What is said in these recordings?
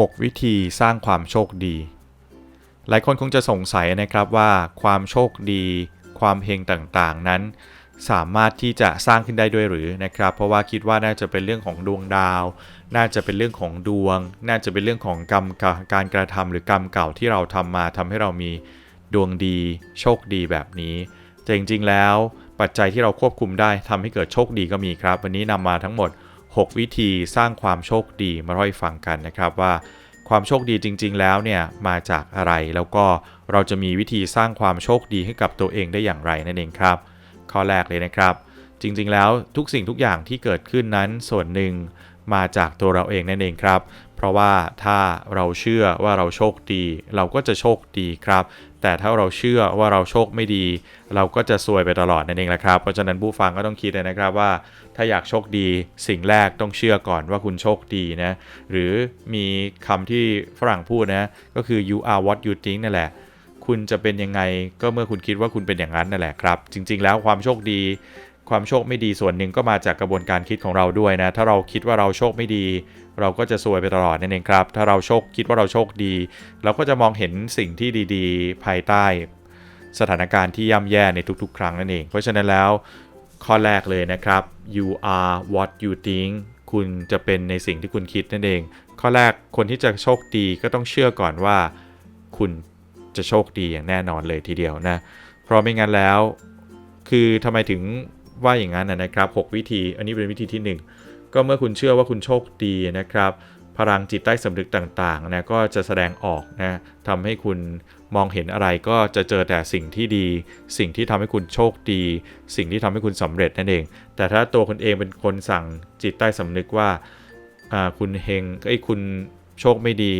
6 วิธีสร้างความโชคดี หลายคนคงจะสงสัยนะครับว่าความโชคดี ความเฮงต่างๆนั้น สามารถที่จะสร้างขึ้นได้ด้วยหรือนะครับ เพราะว่าคิดว่าน่าจะเป็นเรื่องของดวงดาว น่าจะเป็นเรื่องของดวง น่าจะเป็นเรื่องของกรรมการกระทำหรือกรรมเก่าที่เราทำมาทำให้เรามีดวงดี โชคดีแบบนี้แต่จริงๆแล้วปัจจัยที่เราควบคุมได้ทำให้เกิดโชคดีก็มีครับ วันนี้นำมาทั้งหมด 6 วิธีสร้างความโชคดีมาร่อยฟังกันนะครับว่า ความโชคดีจริง ๆ แล้วเนี่ยมาจากอะไรแล้วก็เราจะมีวิธีสร้างความโชคดีให้กับตัวเองได้อย่างไรนั่นเองครับ ข้อแรกเลยนะครับ จริงๆแล้วทุกสิ่งทุกอย่างที่เกิดขึ้นนั้นส่วนหนึ่งมาจากตัวเราเองนั่นเองครับ เพราะว่าถ้าเราเชื่อว่าเราโชคดี เราก็จะโชคดีครับ แต่ถ้าเราเชื่อว่าเราโชคไม่ดี เราก็จะซวยไปตลอดนั่นเองแหละครับ เพราะฉะนั้นผู้ฟังก็ต้องคิดนะครับว่า ถ้าอยากโชคดีสิ่งแรกต้องเชื่อก่อนว่าคุณโชคดีนะหรือมีคำที่ฝรั่งพูดนะก็คือ you are what you think นั่นแหละคุณจะเป็นยังไงก็เมื่อคุณคิดว่าคุณเป็นอย่างนั้นนั่นแหละครับ จริง ๆ แล้วความโชคดี ความโชคไม่ดีส่วนหนึ่งก็มาจากกระบวนการคิดของเราด้วยนะ ถ้าเราคิดว่าเราโชคไม่ดี เราก็จะซวยไปตลอดนั่นเองครับ ถ้าเราโชคคิดว่าเราโชคดี เราก็จะมองเห็นสิ่งที่ดีๆ ภายใต้ สถานการณ์ที่ย่ำแย่ในทุกๆ ครั้งนั่นเอง เพราะฉะนั้นแล้วข้อแรกเลยนะครับ you are what you think คุณจะเป็นในสิ่งที่คุณคิดนั่นเอง ข้อแรกคนที่จะโชคดีก็ต้องเชื่อก่อนว่า คุณจะโชคดีอย่างแน่นอนเลยทีเดียวนะ เพราะไม่งั้นแล้ว คือทำไมถึง ว่าอย่างนั้นนะครับ 6 วิธี อันนี้เป็นวิธีที่ 1 ก็เมื่อคุณเชื่อว่าคุณโชคดีนะครับ พลังจิตใต้สำนึกต่างๆนะก็จะแสดงออกนะทำให้คุณมองเห็นอะไรก็จะเจอแต่สิ่งที่ดี สิ่งที่ทำให้คุณโชคดี สิ่งที่ทำให้คุณสำเร็จนั่นเอง แต่ถ้าตัวคุณเองเป็นคนสั่งจิตใต้สำนึกว่าคุณเฮงไอ้คุณโชคไม่ดี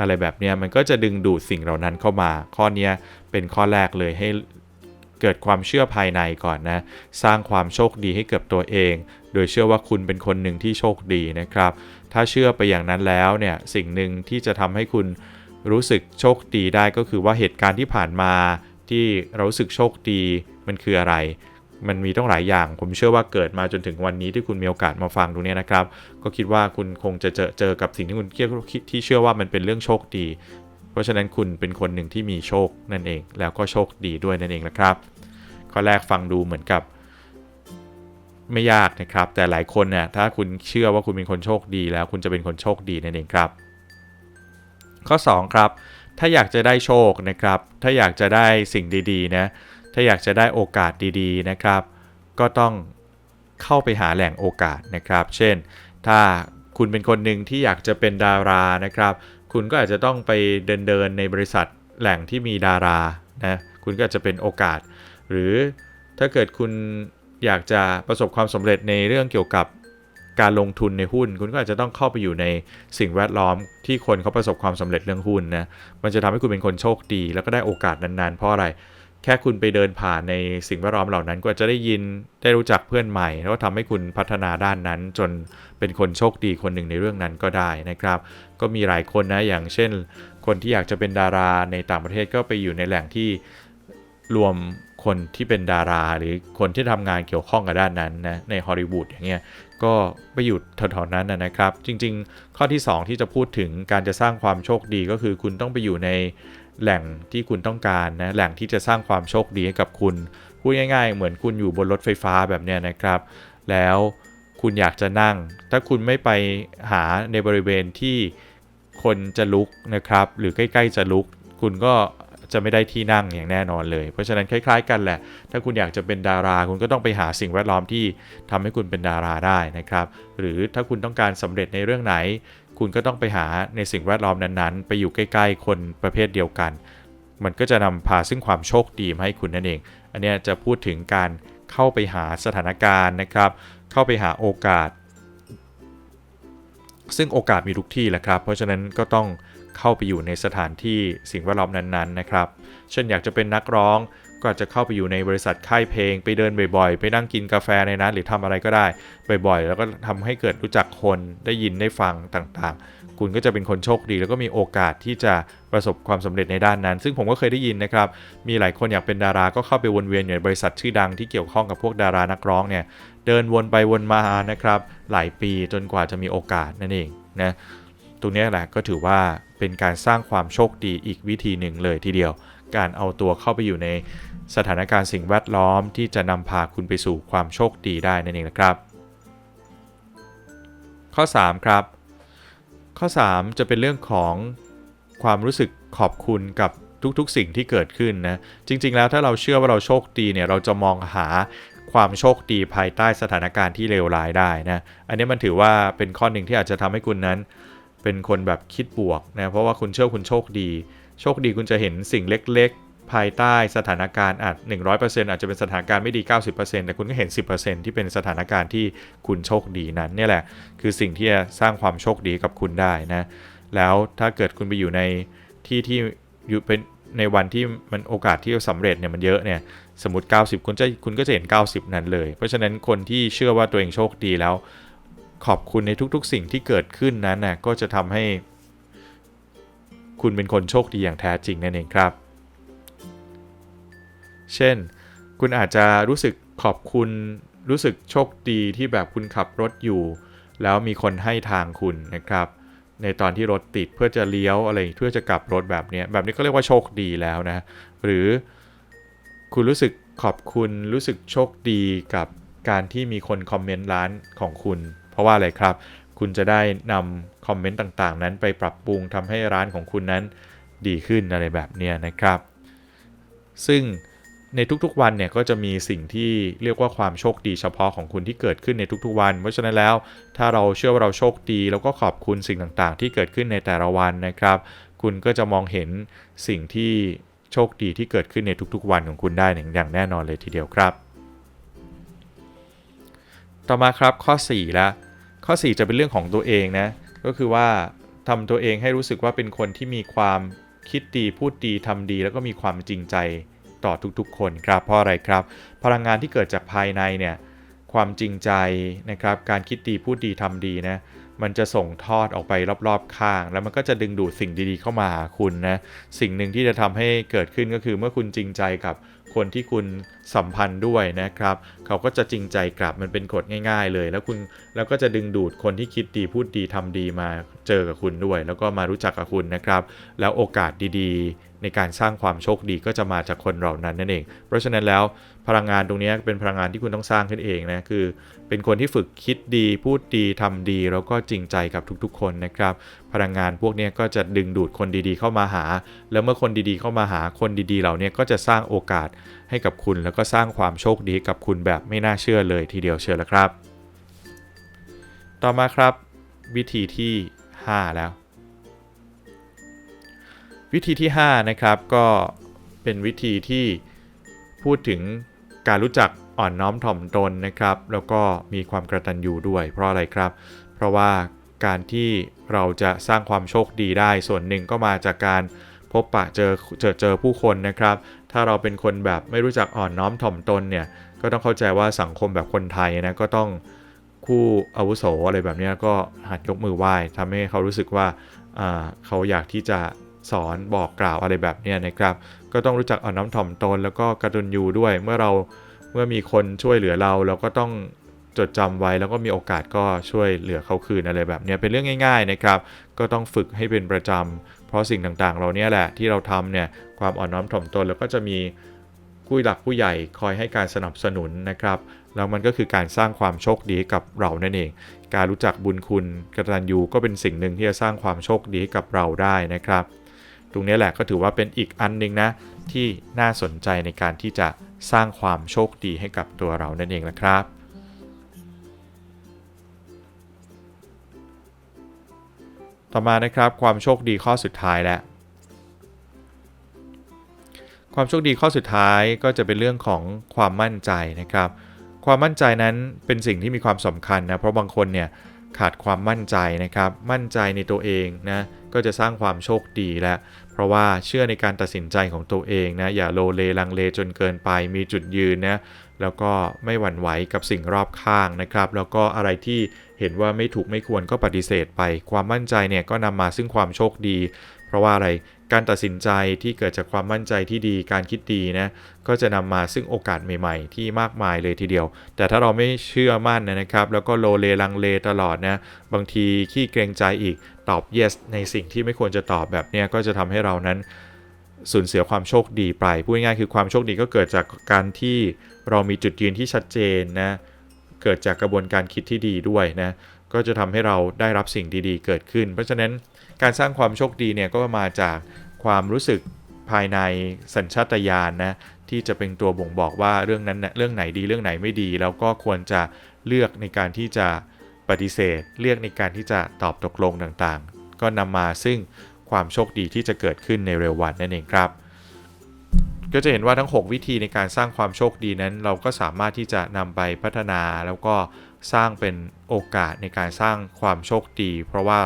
อะไรแบบนี้มันก็จะดึงดูดสิ่งเหล่านั้นเข้ามา ข้อนี้เป็นข้อแรกเลยให้ เกิดความเชื่อภายในก่อนนะ สร้างความโชคดีให้เกับตัวเอง โดยเชื่อว่าคุณเป็นคนหนึ่งที่โชคดีนะครับ ถ้าเชื่อไปอย่างนั้นแล้วเนี่ยสิ่งหนึ่งที่จะทำให้คุณรู้สึกโชคดีได้ก็คือว่าเหตุการณ์ที่ผ่านมาที่เรารู้สึกโชคดีมันคืออะไร มันมีต้องหลายอย่าง ผมเชื่อว่าเกิดมาจนถึงวันนี้ที่คุณมีโอกาสมาฟังตรงนี้นะครับ ก็คิดว่าคุณคงจะเจอเจอกับสิ่งที่คุณคิดที่เชื่อว่ามันเป็นเรื่องโชคดี เพราะฉะนั้นคุณเป็นคนหนึ่งที่มีโชคนั่นเอง แล้วก็โชคดีด้วยนั่นเองนะครับ ข้อแรกฟังดูเหมือนกับไม่ยากนะครับ แต่หลายคนเนี่ยถ้าคุณเชื่อว่าคุณเป็นคนโชคดี แล้วคุณจะเป็นคนโชคดีนั่นเองครับ ข้อ 2 ครับ ถ้าอยากจะได้โชคนะครับ ถ้าอยากจะได้สิ่งดีๆนะ ถ้าอยากจะได้โอกาสดีๆนะครับ ก็ต้องเข้าไปหาแหล่งโอกาสนะครับ เช่น ถ้า คุณเป็นคนหนึ่งที่อยากจะเป็นดารานะครับ คุณก็อาจจะต้องไปเดินเดินในบริษัทแหล่งที่มีดารานะคุณก็จจะเป็นโอกาส หรือถ้าเกิดคุณอยากจะประสบความสำเร็จในเรื่องเกี่ยวกับการลงทุนในหุ้น คุณก็อาจจะต้องเข้าไปอยู่ในสิ่งแวดล้อมที่คนเขาประสบความสำเร็จเรื่องหุ้นนะมันจะทำให้คุณเป็นคนโชคดี แล้วก็ได้โอกาสนั้นๆ เพราะอะไร แค่คุณไปเดินผ่านในสิ่งแวดล้อมเหล่านั้นก็จะได้ยินได้รู้จักเพื่อนใหม่ แล้วก็ทำให้คุณพัฒนาด้านนั้น จนเป็นคนโชคดีคนหนึ่งในเรื่องนั้นก็ได้นะครับ ก็มีหลายคนนะอย่างเช่น คนที่อยากจะเป็นดาราในต่างประเทศก็ไปอยู่ในแหล่งที่รวมคนที่เป็นดาราหรือคนที่ทำงานเกี่ยวข้องกับด้านนั้นนะในฮอลลีวูดอย่างเงี้ยก็ไปอยู่แถวๆนั้นนะครับ จริง ๆ ข้อที่ 2 ที่จะพูดถึงการจะสร้างความโชคดีก็คือคุณต้องไปอยู่ใน แหล่งที่คุณต้องการนะแหล่งที่จะสร้างความโชคดีให้กับคุณพูดง่ายๆ เหมือนคุณอยู่บนรถไฟฟ้าแบบนี้นะครับ แล้วคุณอยากจะนั่ง ถ้าคุณไม่ไปหาในบริเวณที่คนจะลุกนะครับ หรือใกล้ๆจะลุก คุณก็จะไม่ได้ที่นั่งอย่างแน่นอนเลย เพราะฉะนั้นคล้ายๆกันแหละ ถ้าคุณอยากจะเป็นดารา คุณก็ต้องไปหาสิ่งแวดล้อมที่ทำให้คุณเป็นดาราได้นะครับ หรือถ้าคุณต้องการสำเร็จในเรื่องไหน คุณก็ต้องไปหาในสิ่งแวดล้อมนั้นๆ ไปอยู่ใกล้ ๆ คนประเภทเดียวกัน มันก็จะนำพาซึ่งความโชคดีมาให้คุณนั่นเอง อันนี้จะพูดถึงการเข้าไปหาสถานการณ์นะครับ เข้าไปหาโอกาส ซึ่งโอกาสมีทุกที่แหละครับ เพราะฉะนั้นก็ต้องเข้าไปอยู่ในสถานที่สิ่งแวดล้อมนั้นๆนะครับ เช่นอยากจะเป็นนักร้อง ก็อาจจะเข้าไปอยู่ในบริษัทค่ายเพลง ไปเดินบ่อยๆ ไปนั่งกินกาแฟในนั้นหรือทำอะไรก็ได้บ่อยๆ แล้วก็ทำให้เกิดรู้จักคนได้ยินได้ฟังต่างๆ คุณก็จะเป็นคนโชคดี แล้วก็มีโอกาสที่จะประสบความสำเร็จในด้านนั้น ซึ่งผมก็เคยได้ยินนะครับ มีหลายคนอยากเป็นดาราก็เข้าไปวนเวียนอยู่ในบริษัทชื่อดังที่เกี่ยวข้องกับพวกดารานักร้องเนี่ยเดินวนไปวนมานะครับหลายปีจนกว่าจะมีโอกาสนั่นเองนะตรงนี้แหละก็ถือว่าเป็นการสร้างความโชคดีอีกวิธีหนึ่งเลยทีเดียว การเอาตัวเข้าไปอยู่ในสถานการณ์สิ่งแวดล้อมที่จะนำพาคุณไปสู่ความโชคดีได้นั่นเองนะครับ ข้อ 3 ครับ ข้อ 3 จะเป็นเรื่องของความรู้สึกขอบคุณกับทุกๆ สิ่งที่เกิดขึ้นนะ จริง ๆ แล้วถ้าเราเชื่อว่าเราโชคดีเนี่ย เราจะมองหาความโชคดีภายใต้สถานการณ์ที่เลวร้ายได้นะ อันนี้มันถือว่าเป็นข้อหนึ่งที่อาจจะทำให้คุณนั้น เป็นคนแบบคิดบวกนะ เพราะว่าคุณเชื่อคุณโชคดี โชคดีคุณจะเห็นสิ่งเล็กๆ ภายใต้สถานการณ์อาจ 100%อาจจะเป็นสถานการณ์ไม่ดี 90%แต่คุณก็เห็น 10%ที่เป็นสถานการณ์ที่คุณโชคดีนั้นนี่แหละ คือสิ่งที่จะสร้างความโชคดีกับคุณได้นะ แล้วถ้าเกิดคุณไปอยู่ในที่ที่อยู่เป็นในวันที่มันโอกาสที่จะสำเร็จเนี่ยมันเยอะเนี่ยสมมติ 90 คุณจะคุณก็จะเห็น 90 นั้นเลย เพราะฉะนั้นคนที่เชื่อว่าตัวเองโชคดีแล้ว ขอบคุณในทุกๆ สิ่งที่เกิดขึ้นนั้นนะก็จะทำให้ คุณเป็นคนโชคดีอย่างแท้จริงนั่นเองครับ เช่น คุณอาจจะรู้สึกขอบคุณรู้สึกโชคดีที่แบบคุณขับรถอยู่ แล้วมีคนให้ทางคุณนะครับ ในตอนที่รถติดเพื่อจะเลี้ยวอะไรเพื่อจะกลับรถแบบนี้แบบนี้ก็เรียกว่าโชคดีแล้วนะ หรือคุณรู้สึกขอบคุณรู้สึกโชคดีกับการที่มีคนคอมเมนต์ร้านของคุณ เพราะว่าอะไรครับ คุณจะได้นำคอมเมนต์ต่างๆ นั้นไปปรับปรุงทำให้ร้านของคุณนั้นดีขึ้นอะไรแบบนี้นะครับ ซึ่งในทุกๆวันเนี่ยก็จะมีสิ่งที่เรียกว่าความโชคดีเฉพาะของคุณที่เกิดขึ้นในทุกๆวัน เพราะฉะนั้นแล้วถ้าเราเชื่อว่าเราโชคดี แล้วก็ขอบคุณสิ่งต่างๆ ที่เกิดขึ้นในแต่ละวันนะครับ คุณก็จะมองเห็นสิ่งที่โชคดีที่เกิดขึ้นในทุกๆวันของคุณได้อย่างแน่นอนเลยทีเดียวครับ ต่อมาครับข้อ4แล้ว ข้อ 4 จะเป็นเรื่องของตัวเองนะ ก็คือว่าทำตัวเองให้รู้สึกว่าเป็นคนที่มีความคิดดีพูดดีทำดี แล้วก็มีความจริงใจต่อทุกๆ คนครับเพราะอะไรครับ พลังงานที่เกิดจากภายในเนี่ยความจริงใจนะครับ การคิดดีพูดดีทำดีนะมันจะส่งทอดออกไปรอบๆข้าง แล้วมันก็จะดึงดูดสิ่งดีๆเข้ามาหาคุณนะสิ่งหนึ่งที่จะทำให้เกิดขึ้นก็คือเมื่อคุณจริงใจกับ คนที่คุณสัมพันธ์ด้วยนะครับ เขาก็จะจริงใจกลับมันเป็นกฎง่าย ๆ เลย แล้วคุณแล้วก็จะดึงดูดคนที่คิดดีพูดดีทำดีมาเจอกับคุณด้วย แล้วก็มารู้จักกับคุณนะครับ แล้วโอกาสดีๆ ในการสร้างความโชคดีก็จะมาจากคนเหล่านั้นนั่นเอง เพราะฉะนั้นแล้วพลังงานตรงนี้เป็นพลังงานที่คุณต้องสร้างขึ้นเองนะคือ เป็นคนที่ฝึกคิดดีพูดดีทำดี แล้วก็จริงใจกับทุกๆ คนนะครับพลังงานพวกนี้ก็จะดึงดูดคนดีๆเข้ามาหา แล้วเมื่อคนดีๆเข้ามาหาคนดีๆเหล่านี้ก็จะสร้างโอกาสให้กับคุณ แล้วก็สร้างความโชคดีกับคุณแบบไม่น่าเชื่อเลยทีเดียวเชียวละครับ ต่อมาครับ วิธีที่ 5 แล้ว วิธีที่ 5 นะครับก็เป็นวิธีที่พูดถึงการรู้จักอ่อนน้อมถ่อมตนนะครับ แล้วก็มีความกระตันยูด้วย เพราะอะไรครับ เพราะว่า การที่เราจะสร้างความโชคดีได้ ส่วนหนึ่งก็มาจากการพบปะเจอเจอเจอผู้คนนะครับ ถ้าเราเป็นคนแบบไม่รู้จักอ่อนน้อมถ่อมตนเนี่ย ก็ต้องเข้าใจว่าสังคมแบบคนไทยนะก็ต้องคู่อาวุโสอะไรแบบนี้ก็หัดยกมือไหว้ทำให้เขารู้สึกว่าเขาอยากที่จะสอนบอกกล่าวอะไรแบบนี้นะครับ ก็ต้องรู้จักอ่อนน้อมถ่อมตน แล้วก็กระตุนยูด้วย เมื่อเราเมื่อมีคนช่วยเหลือเราเราก็ต้อง จดจำไว้แล้วก็มีโอกาสก็ช่วยเหลือเขาคืนอะไรแบบนี้เป็นเรื่องง่ายๆนะครับ ก็ต้องฝึกให้เป็นประจำเพราะสิ่งต่างๆ เราเนี่ยแหละที่เราทำเนี่ยความอ่อนน้อมถ่อมตนแล้วก็จะมีผู้หลักผู้ใหญ่คอยให้การสนับสนุนนะครับแล้วมันก็คือการสร้างความโชคดีกับเรานั่นเอง การรู้จักบุญคุณกตัญญูก็เป็นสิ่งหนึ่งที่จะสร้างความโชคดีกับเราได้นะครับ ตรงนี้แหละก็ถือว่าเป็นอีกอันนึงนะที่น่าสนใจในการที่จะสร้างความโชคดีให้กับตัวเรานั่นเองนะครับ ต่อมานะครับความโชคดีข้อสุดท้ายแล้วความโชคดีข้อสุดท้ายก็จะเป็นเรื่องของความมั่นใจนะครับ ความมั่นใจนั้นเป็นสิ่งที่มีความสำคัญนะเพราะบางคนเนี่ยขาดความมั่นใจนะครับ มั่นใจในตัวเองนะก็จะสร้างความโชคดีและ เพราะว่าเชื่อในการตัดสินใจของตัวเองนะอย่าโลเลลังเลจนเกินไป มีจุดยืนนะแล้วก็ไม่หวั่นไหวกับสิ่งรอบข้างนะครับ แล้วก็อะไรที่ เห็นว่าไม่ถูกไม่ควรก็ปฏิเสธไป ความมั่นใจเนี่ยก็นำมาซึ่งความโชคดี เพราะว่าอะไรการตัดสินใจที่เกิดจากความมั่นใจที่ดีการคิดดีนะก็จะนำมาซึ่งโอกาสใหม่ ๆ ที่มากมายเลยทีเดียว แต่ถ้าเราไม่เชื่อมั่นนะครับ แล้วก็โลเลลังเลตลอดนะบางทีขี้เกรงใจอีกตอบ yes ในสิ่งที่ไม่ควรจะตอบแบบเนี้ยก็จะทำให้เรานั้นสูญเสียความโชคดีไปพูดง่ายๆคือความโชคดีก็เกิดจากการที่เรามีจุดยืนที่ชัดเจนนะ เกิดจากกระบวนการคิดที่ดีด้วยนะก็จะทำให้เราได้รับสิ่งดีๆ เกิดขึ้น เพราะฉะนั้นการสร้างความโชคดีเนี่ยก็มาจากความรู้สึกภายในสัญชาตญาณนะที่จะเป็นตัวบ่งบอกว่าเรื่องนั้นเรื่องไหนดีเรื่องไหนไม่ดี แล้วก็ควรจะเลือกในการที่จะปฏิเสธ เลือกในการที่จะตอบตกลงต่างๆ ก็นำมาซึ่งความโชคดีที่จะเกิดขึ้นในเร็ววันนั่นเองครับ ก็จะเห็นว่าทั้ง 6 วิธีในการสร้างความโชคดีนั้น เราก็สามารถที่จะนำไปพัฒนาแล้วก็สร้างเป็นโอกาสในการสร้างความโชคดี เพราะว่า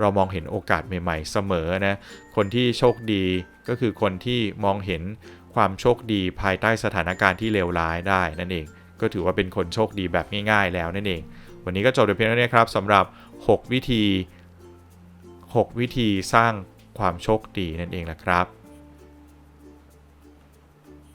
เรามองเห็นโอกาสใหม่ๆ เสมอนะคนที่โชคดีก็คือคนที่มองเห็นความโชคดีภายใต้สถานการณ์ที่เลวร้ายได้นั่นเอง ก็ถือว่าเป็นคนโชคดีแบบง่าย ๆ แล้วนั่นเอง วันนี้ก็จบเพียงเท่านี้ครับสำหรับ 6 วิธี 6 วิธีสร้างความโชคดีนั่นเองนะครับ